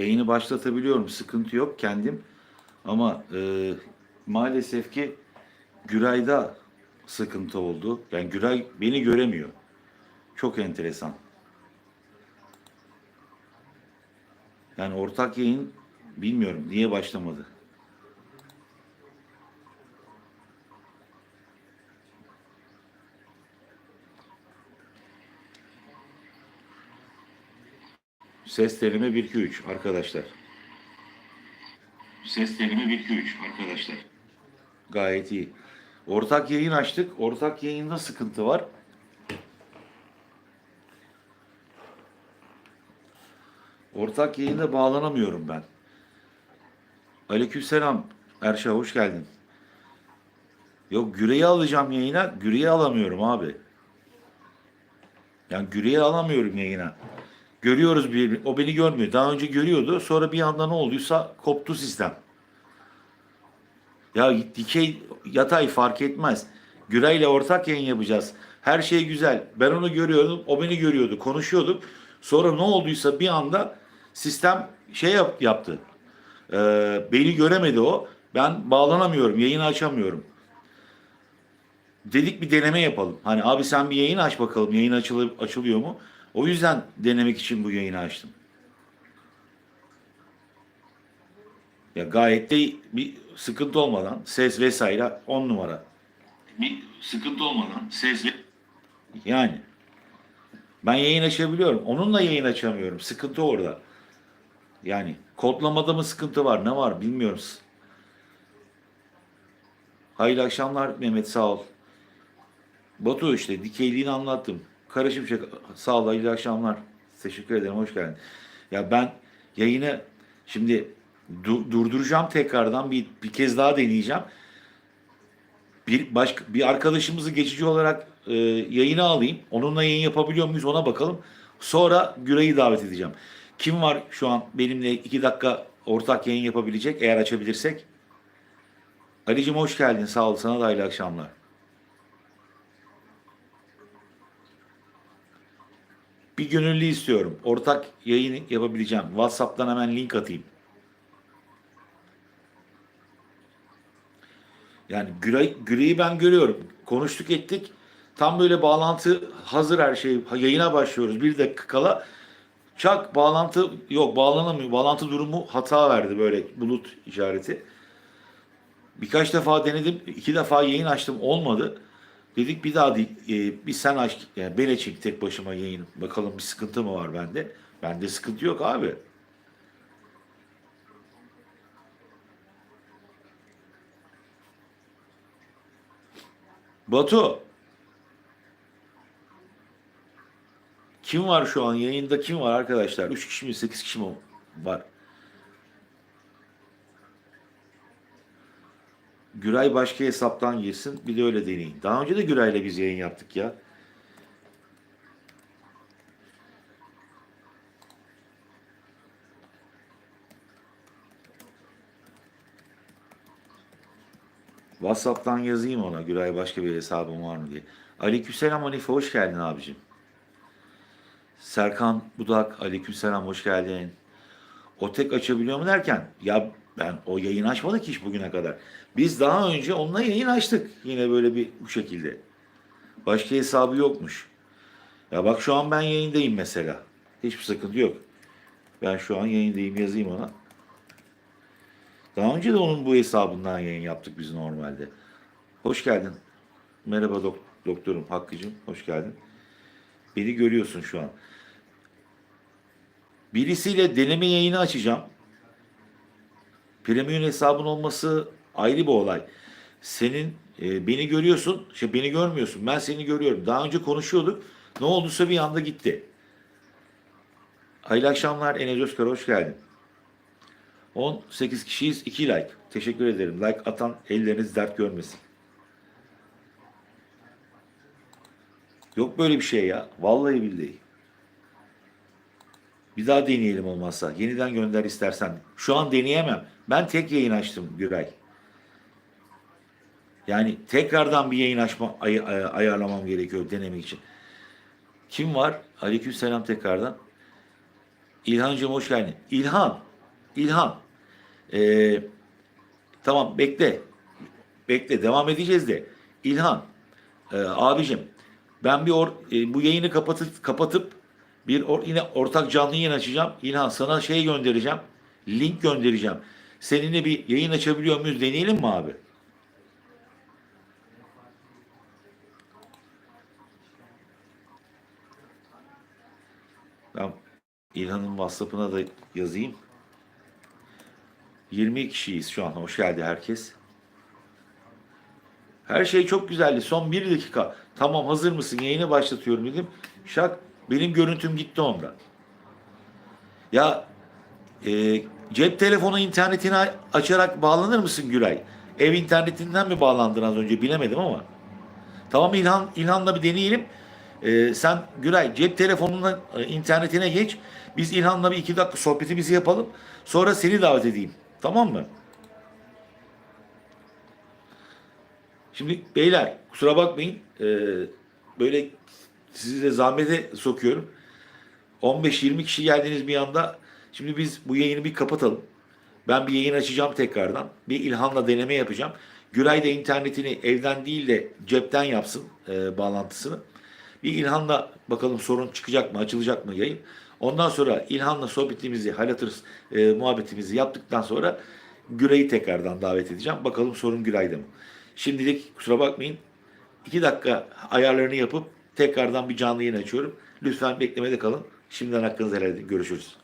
Yayını başlatabiliyorum. Sıkıntı yok kendim. Ama e, maalesef ki Güray'da sıkıntı oldu. Yani Güray beni göremiyor. Çok enteresan. Yani ortak yayın bilmiyorum niye başlamadı. Ses deneme 1 2 3 arkadaşlar. Ses deneme 1 2 3 arkadaşlar. Gayet iyi. Ortak yayın açtık. Ortak yayında sıkıntı var. Ortak yayında bağlanamıyorum ben. Aleykümselam. Erşah hoş geldin. Yok Güre'yi alacağım yayına. Güre'yi alamıyorum abi. Yani Güre'yi alamıyorum yayına. Görüyoruz bir, o beni görmüyor. Daha önce görüyordu. Sonra bir anda ne olduysa koptu sistem. Ya dikey yatay fark etmez. Güray ile ortak yayın yapacağız. Her şey güzel. Ben onu görüyordum. O beni görüyordu. Konuşuyorduk. Sonra ne olduysa bir anda sistem şey yap- yaptı. Ee, beni göremedi o. Ben bağlanamıyorum. Yayını açamıyorum. Dedik bir deneme yapalım. Hani abi sen bir yayın aç bakalım. Yayın açılı, açılıyor mu? O yüzden denemek için bu yayını açtım. Ya gayet de bir sıkıntı olmadan ses vesaire on numara. Bir sıkıntı olmadan ses ve... Yani ben yayın açabiliyorum. Onunla yayın açamıyorum. Sıkıntı orada. Yani kodlamada mı sıkıntı var? Ne var bilmiyoruz. Hayırlı akşamlar Mehmet sağ ol. Batu işte dikeyliğini anlattım. Karışım şey sağ ol hayırlı akşamlar. Teşekkür ederim hoş geldin. Ya ben yayını şimdi du- durduracağım tekrardan bir bir kez daha deneyeceğim. Bir başka bir arkadaşımızı geçici olarak e, yayına alayım. Onunla yayın yapabiliyor muyuz ona bakalım. Sonra Güray'ı davet edeceğim. Kim var şu an benimle iki dakika ortak yayın yapabilecek eğer açabilirsek? Ali'cim hoş geldin. Sağ ol. Sana da hayırlı akşamlar. Bir gönüllü istiyorum. Ortak yayın yapabileceğim. WhatsApp'tan hemen link atayım. Yani Güray, Güray'ı ben görüyorum. Konuştuk ettik. Tam böyle bağlantı hazır her şey. Yayına başlıyoruz. Bir dakika kala çak bağlantı yok bağlanamıyor. Bağlantı durumu hata verdi böyle bulut işareti. Birkaç defa denedim. iki defa yayın açtım olmadı. Dedik bir daha değil, e, bir sen aç, yani ben açayım tek başıma yayın. Bakalım bir sıkıntı mı var bende? Bende sıkıntı yok abi. Batu. Kim var şu an? Yayında kim var arkadaşlar? 3 kişi mi 8 kişi mi var? Güray başka hesaptan girsin. Bir de öyle deneyin. Daha önce de Güray'la biz yayın yaptık ya. WhatsApp'tan yazayım ona Güray başka bir hesabım var mı diye. Aleykümselam Hanife hoş geldin abicim. Serkan Budak aleykümselam hoş geldin. O tek açabiliyor mu derken ya ben o yayın açmadık hiç bugüne kadar. Biz daha önce onunla yayın açtık. Yine böyle bir bu şekilde. Başka hesabı yokmuş. Ya bak şu an ben yayındayım mesela. Hiçbir sıkıntı yok. Ben şu an yayındayım yazayım ona. Daha önce de onun bu hesabından yayın yaptık biz normalde. Hoş geldin. Merhaba dok- doktorum Hakkı'cığım. Hoş geldin. Beni görüyorsun şu an. Birisiyle deneme yayını açacağım. Premium hesabın olması ayrı bir olay. Senin e, beni görüyorsun, şey beni görmüyorsun. Ben seni görüyorum. Daha önce konuşuyorduk. Ne olduysa bir anda gitti. Hayırlı akşamlar Enes Özkar hoş geldin. 18 kişiyiz 2 like. Teşekkür ederim. Like atan elleriniz dert görmesin. Yok böyle bir şey ya. Vallahi billahi. Bir daha deneyelim olmazsa. Yeniden gönder istersen. Şu an deneyemem. Ben tek yayın açtım Güray. Yani tekrardan bir yayın açma ay- ay- ayarlamam gerekiyor denemek için. Kim var? Aleykümselam tekrardan. İlhancığım hoş geldin. İlhan İlhan. Ee, tamam bekle. Bekle devam edeceğiz de. İlhan. e, abicim ben bir or- e, bu yayını kapatıp kapatıp bir or- yine ortak canlı yayın açacağım. İlhan sana şey göndereceğim. Link göndereceğim. Seninle bir yayın açabiliyor muyuz deneyelim mi abi? Ben İlhan'ın WhatsApp'ına da yazayım. 20 kişiyiz şu an. Hoş geldi herkes. Her şey çok güzeldi. Son bir dakika. Tamam hazır mısın? Yayını başlatıyorum dedim. Şak benim görüntüm gitti onda. Ya e, cep telefonu internetini açarak bağlanır mısın Güray? Ev internetinden mi bağlandın az önce bilemedim ama. Tamam İlhan, İlhan'la bir deneyelim. E, sen Güray cep telefonundan e, internetine geç. Biz İlhan'la bir iki dakika sohbetimizi yapalım. Sonra seni davet edeyim. Tamam mı? Şimdi beyler kusura bakmayın. Ee, böyle sizi de zahmete sokuyorum. 15-20 kişi geldiniz bir anda. Şimdi biz bu yayını bir kapatalım. Ben bir yayın açacağım tekrardan. Bir İlhan'la deneme yapacağım. Güray da internetini evden değil de cepten yapsın e, bağlantısını. Bir İlhan'la bakalım sorun çıkacak mı, açılacak mı yayın. Ondan sonra İlhan'la sohbetimizi, hal hatır e, muhabbetimizi yaptıktan sonra Güray'ı tekrardan davet edeceğim. Bakalım sorun Güray'da mı? Şimdilik kusura bakmayın. İki dakika ayarlarını yapıp tekrardan bir canlı yayın açıyorum. Lütfen beklemede kalın. Şimdiden hakkınızı helal edin. Görüşürüz.